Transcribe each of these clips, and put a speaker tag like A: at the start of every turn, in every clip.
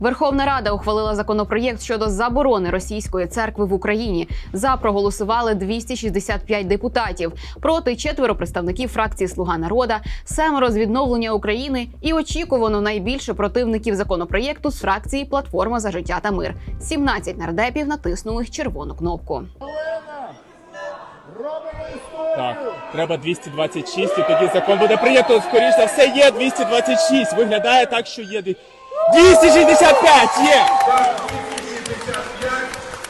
A: Верховна Рада ухвалила законопроєкт щодо заборони російської церкви в Україні. За проголосували 265 депутатів. Проти четверо представників фракції Слуга народа, семеро з відновлення України і очікувано найбільше противників законопроєкту з фракції Платформа за життя та мир. 17 нардепів натиснули червону кнопку.
B: Так, треба 226, і тоді закон буде прийнято. Скоріше все, є 226. Виглядає так, що є. Дві- 265 є!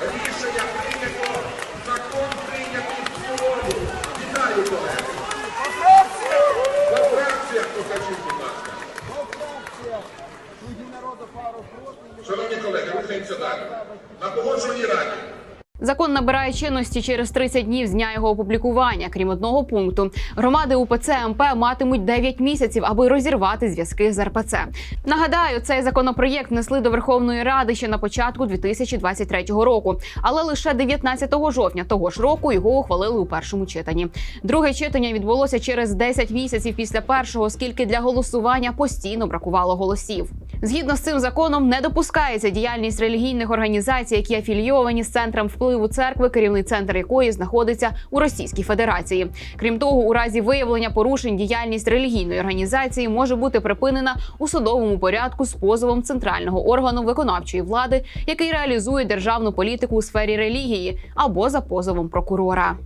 C: Рішення прийнято, закон прийнятий в цілому. Вітаю, колеги. По фракціях покажіть, будь ласка. Шановні колеги, рухаємося далі. На погоджувальній раді.
A: Закон набирає чинності через 30 днів з дня його опублікування. Крім одного пункту, громади УПЦ МП матимуть 9 місяців, аби розірвати зв'язки з РПЦ. Нагадаю, цей законопроєкт внесли до Верховної Ради ще на початку 2023 року, але лише 19 жовтня того ж року його ухвалили у першому читанні. Друге читання відбулося через 10 місяців після першого, оскільки для голосування постійно бракувало голосів. Згідно з цим законом не допускається діяльність релігійних організацій, які афілійовані з центром впливу церкви, керівний центр якої знаходиться у Російській Федерації. Крім того, у разі виявлення порушень діяльність релігійної організації може бути припинена у судовому порядку з позовом центрального органу виконавчої влади, який реалізує державну політику у сфері релігії, або за позовом прокурора.